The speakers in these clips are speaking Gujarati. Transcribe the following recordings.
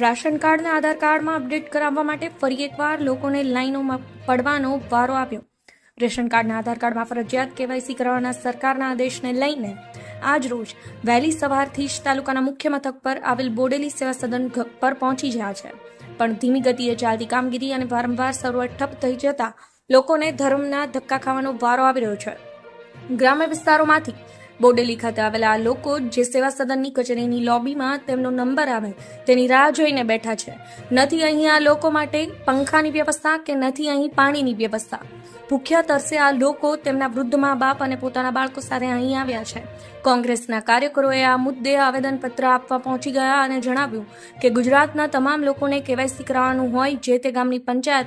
રાશન કાર્ડને આધાર કાર્ડમાં અપડેટ કરાવવા માટે ફરી એકવાર લોકોને લાઈનોમાં પડવાનો વારો આવ્યો. રેશન કાર્ડના આધાર કાર્ડમાં ફરજિયાત કેવાયસી કરવાના સરકારના આદેશને લઈને આજ રોજ વહેલી સવારથી જ તાલુકાના મુખ્ય મથક પર આવેલ બોડેલી સેવા સદન પર પહોંચી ગયા છે. પણ ધીમી ગતિએ ચાલતી કામગીરી અને વારંવાર શરૂઆત ઠપ થઈ જતા લોકોને ધર્મના ધક્કા ખાવાનો વારો આવી રહ્યો છે. ગ્રામ્ય વિસ્તારોમાંથી બોડેલી ખાતે આવેલા આ લોકો જે સેવા સદનની કચેરીની લોબીમાં તેમનો નંબર આવે, તેની રાહ જોઈને બેઠા છે. નથી અહીં આ લોકો માટે પંખાની વ્યવસ્થા કે નથી અહીં પાણીની વ્યવસ્થા? ભૂખ્યા તરસે આ લોકો તેમના વૃદ્ધ મા બાપ અને પોતાના બાળકો સાથે અહીં આવ્યા છે. કોંગ્રેસના કાર્યકરોએ આ મુદ્દે આવેદનપત્ર આપવા પહોંચી ગયા અને જણાવ્યું કે ગુજરાતના તમામ લોકોને કેવાયસી કરાવવાનું હોય જે તે ગામની પંચાયત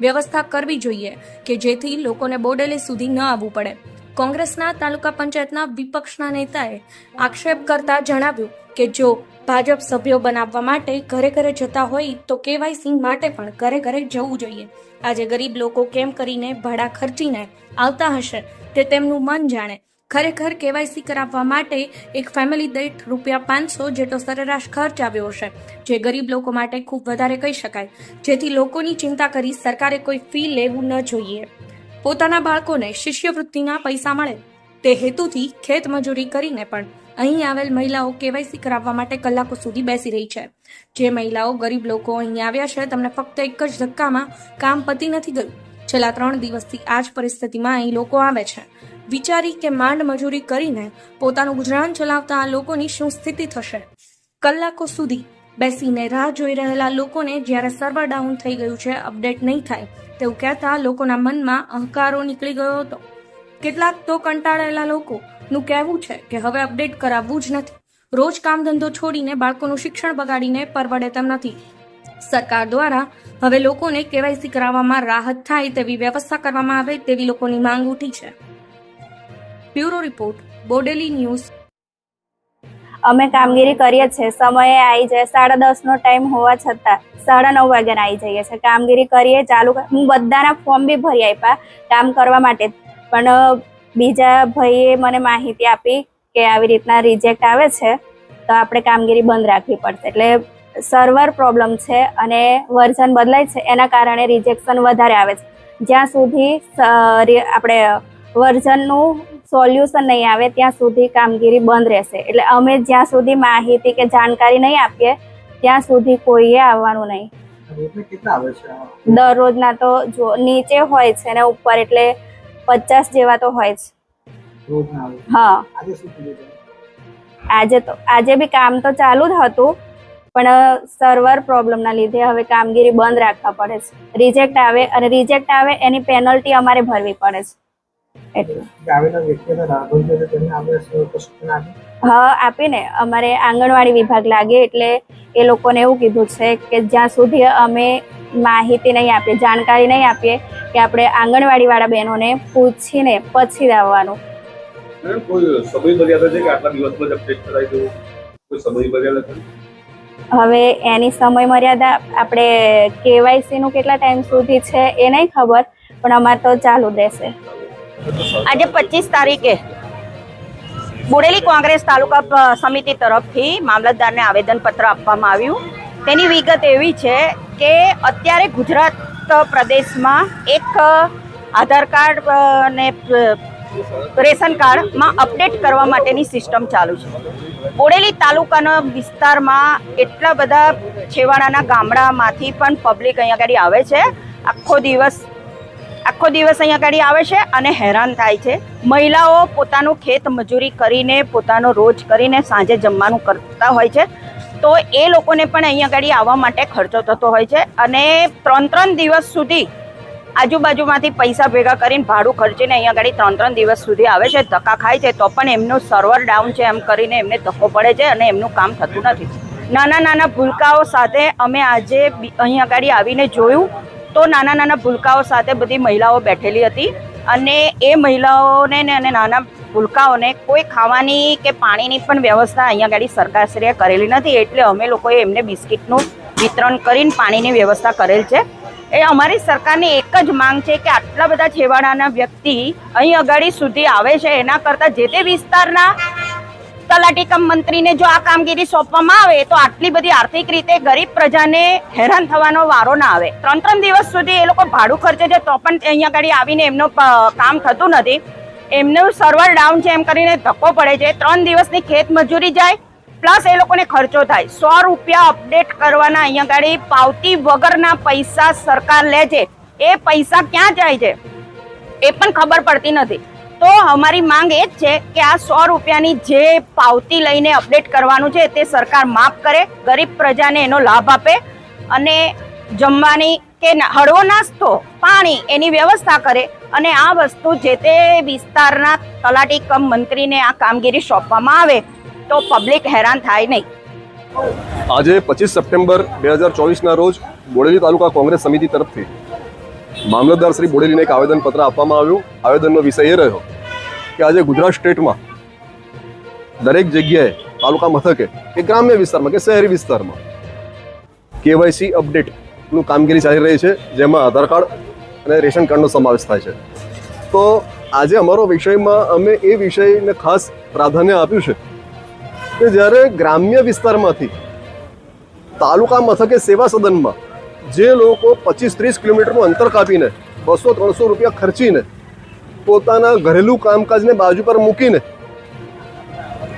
વ્યવસ્થા કરવી જોઈએ કે જેથી લોકોને બોડેલી સુધી ન આવવું પડે. કોંગ્રેસના તાલુકા પંચાયતના વિપક્ષના નેતાએ આક્ષેપ કરતા જણાવ્યું કે જો ભાજપ સભ્યો બનાવવા માટે ઘરે ઘરે જતા હોય તો કેવાયસી માટે પણ ઘરે ઘરે જવું જોઈએ. આજે ગરીબ લોકો કેમ કરીને ભાડા ખર્ચીને આવતા હશે તે તેમનું મન જાણે. ખરેખર કેવાયસી કરાવવા માટે એક ફેમિલી દીઠ રૂપિયા પાંચસો જેટલો સરેરાશ ખર્ચ આવ્યો હશે. જે ગરીબ લોકો માટે ખૂબ વધારે કહી શકાય. જેથી લોકોની ચિંતા કરી સરકારે કોઈ ફી લેવું ન જોઈએ. પોતાના બાળકોને શિષ્યવૃત્તિના પૈસા મળે તે હેતુથી ખેત મજૂરી કરીને પણ અહીં આવેલ મહિલાઓ કેવાયસી કરાવવા માટે કલાકો સુધી બેસી રહી છે. જે મહિલાઓ ગરીબ લોકો અહીં આવ્યા છે, તેમને ફક્ત એક જ ધક્કામાં કામ પતી નથી ગયું. છેલ્લા ત્રણ દિવસથી આ જ પરિસ્થિતિમાં અહીં લોકો આવે છે. વિચારી કે માંડ મજૂરી કરીને પોતાનું ગુજરાન ચલાવતા આ લોકોની શું સ્થિતિ થશે? કલાકો સુધી બેસીને રાહ જોઈ રહેલા લોકોને જ્યારે સર્વર ડાઉન થઈ ગયું છે અપડેટ નહીં થાય, તેવું કહેતા લોકોના મનમાં અહંકારો નીકળી ગયો હતો. કેટલાક તો કંટાળેલા લોકોનું કહેવું છે કે હવે અપડેટ કરાવવું જ નથી. રોજ કામ ધંધો છોડીને બાળકોનું શિક્ષણ બગાડીને પરવડે તેમ નથી. સરકાર દ્વારા હવે લોકોને કેવાયસી કરાવવામાં રાહત થાય તેવી વ્યવસ્થા કરવામાં આવે તેવી લોકોની માંગ ઉઠી છે. બ્યુરો રિપોર્ટ, બોડેલી ન્યૂઝ અમે કામગીરી કરીએ છીએ. સમયે આવી જાય. સાડા દસ નો ટાઈમ હોવા છતાં સાડા નવ વાગ્યાના આવી જઈએ છીએ. કામગીરી કરીએ, ચાલુ હું બધાના ફોર્મ બી ભરી આપ્યા કામ કરવા માટે. પણ બીજા ભાઈએ મને માહિતી આપી કે આવી રીતના રિજેક્ટ આવે છે, તો આપણે કામગીરી બંધ રાખવી પડશે. એટલે સર્વર પ્રોબ્લેમ છે અને વર્ઝન બદલાય છે, એના કારણે રિજેક્શન વધારે આવે છે. જ્યાં સુધી આપણે વર્ઝનનું સોલ્યુશન નહીં આવે ત્યાં સુધી કામગીરી બંધ રહેશે એટલે અમે જ્યાં સુધી માહિતી કે જાણકારી નહીં આપીએ ત્યાં સુધી કોઈએ આવવાનું નહીં? દરરોજના તો જો નીચે હોય છે ને ઉપર એટલે પચાસ જેવા તો હોય જ. હા? આજે તો આજે બી કામ તો ચાલુ જ હતું પણ સર્વર પ્રોબ્લેમના લીધે હવે કામગીરી બંધ રાખવા પડે છે રિજેક્ટ આવે અને રિજેક્ટ આવે એની પેનલ્ટી અમારે ભરવી પડે છે એટલે. હા આપીને. અમારે આંગણવાડી વિભાગ લાગે એટલે એ લોકોને એવું કીધું છે કે જ્યાં સુધી અમે માહિતી નહીં આપીએ જાણકારી નહીં આપીએ કે આપણે આંગણવાડી વાળા બહેનોને પૂછીને પછી જ આવવાનું. મેડમ, કોઈ સમય મર્યાદા છે કે આટલા દિવસમાં જ અપડેટ કરાવી દઉં કોઈ સમય મર્યાદા ખરી? હવે એની સમય મર્યાદા આપણે કેવાયસી નું કેટલા ટાઈમ સુધી છે એ નહીં ખબર પણ અમારે તો ચાલુ રહેશે. આજે પચીસ તારીખે બોડેલી કોંગ્રેસ તાલુકા સમિતિ તરફથી મામલતદારને આવેદનપત્ર આપવામાં આવ્યું. તેની વિગત એવી છે કે અત્યારે ગુજરાત પ્રદેશમાં એક આધાર કાર્ડ ને રેશન કાર્ડમાં અપડેટ કરવા માટેની સિસ્ટમ ચાલુ છે. બોડેલી તાલુકાના વિસ્તારમાં એટલા બધા છેવાડાના ગામડામાંથી પણ પબ્લિક અહીંયા આગળ આવે છે. આખો દિવસ આખો દિવસ અહીંયા ગાડી આવે છે અને હેરાન થાય છે. મહિલાઓ પોતાનું ખેત મજૂરી કરીને, પોતાનો રોજ કરીને સાંજે જમવાનું કરતા હોય છે. તો એ લોકોને પણ અહીંયા ગાડી આવવા માટે ખર્ચો થતો હોય છે અને ત્રણ ત્રણ દિવસ સુધી આજુબાજુમાંથી પૈસા ભેગા કરીને ભાડું ખર્ચીને અહીંયા ગાડી ત્રણ ત્રણ દિવસ સુધી આવે છે, ધક્કા ખાય છે, તો પણ એમનું સર્વર ડાઉન છે એમ કરીને એમને ધક્કો પડે છે અને એમનું કામ થતું નથી. નાના નાના ભૂલકાઓ સાથે અમે આજે અહીંયા ગાડી આવીને જોયું તો નાના નાના ભૂલકાઓ સાથે બધી મહિલાઓ બેઠેલી હતી અને એ મહિલાઓને ને અને નાના ભૂલકાઓને કોઈ ખાવાની કે પાણીની પણ વ્યવસ્થા અહીંયા ગાડી સરકારશ્રીએ કરેલી નથી એટલે અમે લોકોએ એમને બિસ્કિટનું વિતરણ કરીને પાણીની વ્યવસ્થા કરેલ છે. એ અમારી સરકારની એક જ માંગ છે કે આટલા બધા છેવાડાના વ્યક્તિ અહીં અગાડી સુધી આવે છે. એના કરતાં જે તે વિસ્તારના તલાટી કમ મંત્રીને જો આ કામગીરી સોંપવામાં આવે, તો આટલી બધી આર્થિક રીતે ગરીબ પ્રજાને હેરાન થવાનો વારો ના આવે. ત્રણ ત્રણ દિવસ સુધી એ લોકો ભાડું ખર્ચે છે, તો પણ અહીંયા આગળ આવીને એમનું કામ થતું નથી. એમનું સર્વર ડાઉન છે એમ કરીને ધક્કો પડે છે. ત્રણ દિવસની ખેત મજૂરી જાય, પ્લસ એ લોકોને ખર્ચો થાય. સો રૂપિયા અપડેટ કરવાના અહીંયા આગળ પાવતી વગરના પૈસા સરકાર લે છે. એ પૈસા ક્યાં જાય છે? એ પણ ખબર પડતી નથી. તો અમારી માંગ એ જ છે કે આ સો રૂપિયાની જે પાવતી લઈને અપડેટ કરવાનું છે તે સરકાર માફ કરે, ગરીબ પ્રજાને એનો લાભ આપે અને જમવાની કે હળવો નાસ્તો, પાણી એની વ્યવસ્થા કરે અને આ વસ્તુ જે તે વિસ્તારના તલાટી કમ મંત્રીને આ કામગીરી સોંપવામાં આવે તો પબ્લિક હેરાન થાય નહીં. આજે પચીસ સપ્ટેમ્બર બે હજાર ચોવીસના રોજ બોડેલી તાલુકા કોંગ્રેસ સમિતિ તરફથી મામલતદાર શ્રી બોડેલીને એક આવેદનપત્ર આપવામાં આવ્યું. આવેદનનો વિષય એ રહ્યો કે આજે ગુજરાત સ્ટેટમાં દરેક જગ્યાએ તાલુકા મથકે કે ગ્રામ્ય વિસ્તારમાં કે શહેરી વિસ્તારમાં કેવાયસી અપડેટનું કામગીરી ચાલી રહી છે, જેમાં આધાર કાર્ડ અને રેશન કાર્ડનો સમાવેશ થાય છે. તો આજે અમારો વિષયમાં અમે એ વિષયને ખાસ પ્રાધાન્ય આપ્યું છે કે જ્યારે ગ્રામ્ય વિસ્તારમાંથી તાલુકા મથકે સેવા સદનમાં જે લોકો પચીસ ત્રીસ કિલોમીટરનું અંતર કાપીને બસો ત્રણસો રૂપિયા ખર્ચીને પોતાના ઘરેલું કામકાજને બાજુ પર મૂકીને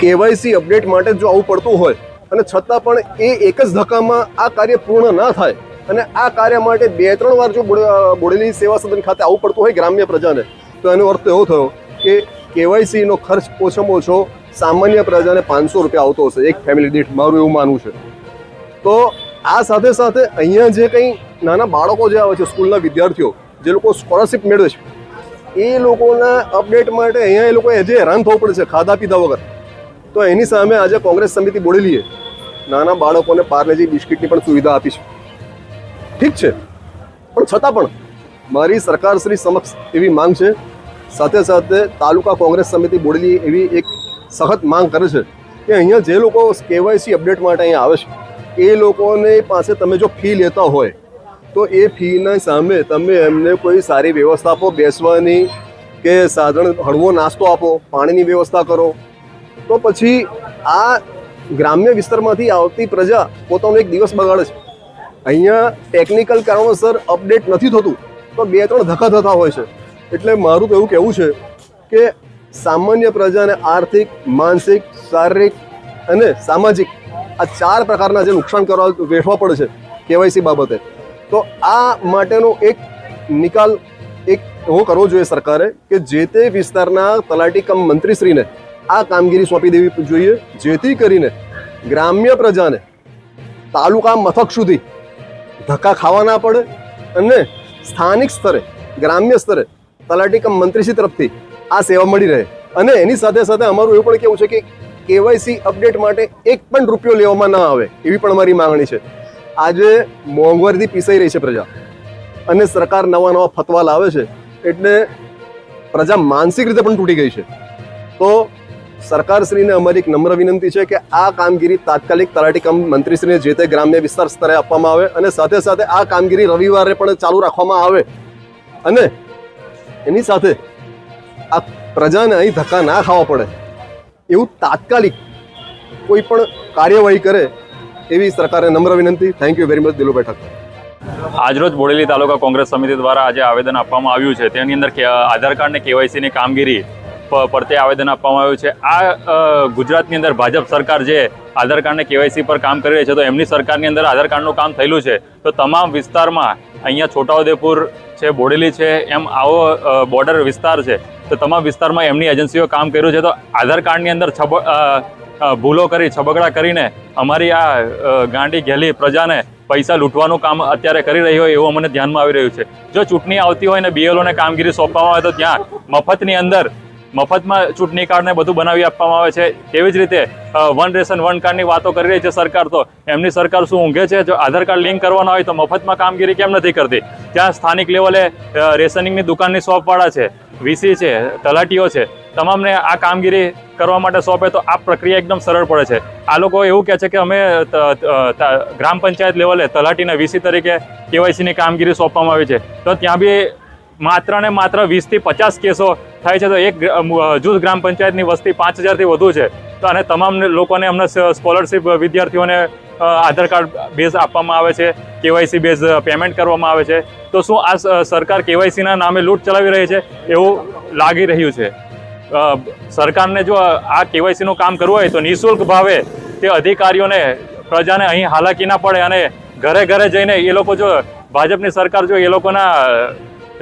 કેવાયસી અપડેટ માટે જો આવું પડતું હોય અને છતાં પણ એ એક જ ધક્કામાં આ કાર્ય પૂર્ણ ના થાય અને આ કાર્ય માટે બે ત્રણ વાર જો બોડે- બોડેલી સેવા સદન ખાતે આવું પડતું હોય ગ્રામ્ય પ્રજાને, તો એનો અર્થ એવો થયો કે કેવાયસીનો ખર્ચ ઓછામાં ઓછો સામાન્ય પ્રજાને પાંચસો રૂપિયા આવતો હશે. એક ફેમિલી દીઠ. મારું એવું માનવું છે. તો આ સાથે સાથે અહીંયા જે કંઈ નાના બાળકો જે આવે છે, સ્કૂલના વિદ્યાર્થીઓ, જે લોકો સ્કોલરશિપ મેળવે છે, એ લોકોના અપડેટ માટે અહીંયા એ લોકો જે હેરાન થવું પડે છે ખાધા પીધા વગર. તો એની સામે આજે કોંગ્રેસ સમિતિ બોડેલીએ નાના બાળકોને પાર્લેજી બિસ્કિટની પણ સુવિધા આપી છે. ઠીક છે, પણ છતાં પણ મારી સરકારશ્રી સમક્ષ એવી માંગ છે, સાથે સાથે તાલુકા કોંગ્રેસ સમિતિ બોડેલી એવી એક સખત માંગ કરે છે કે અહીંયા જે લોકો કેવાયસી અપડેટ માટે અહીંયા આવે છે એ લોકોને પાસે તમે જો ફી લેતા હોય, તો એ ફીના સામે તમે એમને કોઈ સારી વ્યવસ્થા આપો, બેસવાની કે સાધારણ હળવો નાસ્તો આપો, પાણીની વ્યવસ્થા કરો. તો પછી આ ગ્રામ્ય વિસ્તારમાંથી આવતી પ્રજા પોતાનો એક દિવસ બગાડે છે. અહીંયા ટેકનિકલ કારણોસર અપડેટ નથી થતું, તો બે ત્રણ ધક્કા થતા હોય છે. એટલે મારું તો એવું કહેવું છે કે સામાન્ય પ્રજાને આર્થિક, માનસિક, શારીરિક અને સામાજિક આ ચાર પ્રકારના જે નુકસાન કરવા વેઠવા પડે છે, કેવાયસી બાબતે. તો આ માટેનો એક નિકાલ એક એવો કરવો જોઈએ સરકારે કે જે તે વિસ્તારના તલાટી કમ મંત્રીશ્રીને આ કામગીરી સોંપી દેવી જોઈએ, જેથી કરીને ગ્રામ્ય પ્રજાને તાલુકા મથક સુધી ધક્કા ખાવા ના પડે અને સ્થાનિક સ્તરે, ગ્રામ્ય સ્તરે તલાટી કમ મંત્રીશ્રી તરફથી આ સેવા મળી રહે. અને એની સાથે સાથે અમારું એવું પણ કેવું છે કે કેવાયસી અપડેટ માટે એક પણ રૂપિયો લેવામાં ના આવે, એવી પણ અમારી માંગણી છે. આજે મોંઘવારીથી પીસાઈ રહી છે પ્રજા. અને સરકાર નવા નવા ફતવા લાવે છે, એટલે પ્રજા માનસિક રીતે પણ તૂટી ગઈ છે. તો સરકારશ્રીને અમારી એક નમ્ર વિનંતી છે કે આ કામગીરી તાત્કાલિક તલાટી કમ મંત્રીશ્રીને જે તે ગ્રામ્ય વિસ્તાર સ્તરે આપવામાં આવે અને સાથે સાથે આ કામગીરી રવિવારે પણ ચાલુ રાખવામાં આવે. અને એની સાથે આ પ્રજાને અહીં ધક્કા ના ખાવા પડે. એવું તાત્કાલિક કોઈ પણ કાર્યવાહી કરે એવી સરકારે નમ્ર વિનંતી. Thank you very much Dilubhai બેઠક આજરોજ બોડેલી તાલુકા કોંગ્રેસ સમિતિ દ્વારા આજે આવેદન આપવામાં આવ્યું છે. તેની અંદર આધાર કાર્ડ ને કેવાયસીની કામગીરી પરતે આવેદન આપવામાં આવ્યું છે. આ ગુજરાતની અંદર ભાજપ સરકાર જે આધાર કાર્ડને કેવાયસી પર કામ કરી રહી છે, તો એમની સરકારની અંદર આધાર કાર્ડનું કામ થયેલું છે. તો તમામ વિસ્તારમાં અહીંયા છોટાઉદેપુર છે, બોડેલી છે, એમ આવો બોર્ડર વિસ્તાર છે. તો તમામ વિસ્તારમાં એમની એજન્સીઓ કામ કર્યું છે. તો આધાર કાર્ડની અંદર છબ ભૂલો કરી, છબગડા કરીને અમારી આ ગાંડી ઘેલી પ્રજાને પૈસા લૂંટવાનું કામ અત્યારે કરી રહી હોય એવું અમને ધ્યાનમાં આવી રહ્યું છે. જો ચૂંટણી આવતી હોય ને બીએલઓને કામગીરી સોંપવામાં આવે તો ત્યાં મફતની અંદર, મફતમાં ચૂંટણી કાર્ડને બધું બનાવી આપવામાં આવે છે. તેવી જ રીતે વન રેશન, વન કાર્ડની વાતો કરી રહી છે સરકાર. તો એમની સરકાર શું ઊંઘે છે? જો આધાર કાર્ડ લિંક કરવાનો હોય તો મફતમાં કામગીરી કેમ નથી કરતી? ત્યાં સ્થાનિક લેવલે રેશનિંગની દુકાનની શોપવાળા છે. વીસી છે, તલાટીઓ છે, તમામને આ કામગીરી કરવા માટે સોંપે તો આ પ્રક્રિયા એકદમ સરળ પડે છે. આ લોકો એવું કહે છે કે અમે ગ્રામ પંચાયત લેવલે તલાટીને વીસી તરીકે કેવાયસીની કામગીરી સોંપવામાં આવી છે. તો ત્યાં બી માત્ર ને માત્ર વીસથી પચાસ કેસો થાય છે તો એક જૂથ ગ્રામ પંચાયતની વસ્તી પાંચ હજારથી વધુ છે. તો અને તમામ લોકોને અમને સ્કોલરશિપ વિદ્યાર્થીઓને આધાર કાર્ડ બેઝ આપવામાં આવે છે, કેવાયસી બેઝ પેમેન્ટ કરવામાં આવે છે. તો શું આ સરકાર કેવાયસીના નામે લૂંટ ચલાવી રહી છે? એવું લાગી રહ્યું છે. સરકારને જો આ કેવાયસીનું કામ કરવું હોય તો નિઃશુલ્ક ભાવે તે અધિકારીઓને, પ્રજાને અહીં હાલાકી ના પડે અને ઘરે ઘરે જઈને એ લોકો જો ભાજપની સરકાર જો એ લોકોના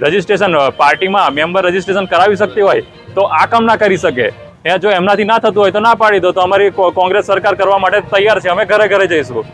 રજિસ્ટ્રેશન પાર્ટીમાં મેમ્બર રજિસ્ટ્રેશન કરાવી શકતી હોય તો આ કામ ના કરી શકે. એ જો એમનાથી ના થતું હોય તો ના પાડી દો. તો અમારી કોંગ્રેસ સરકાર કરવા માટે તૈયાર છે. અમે ઘરે ઘરે જઈશું.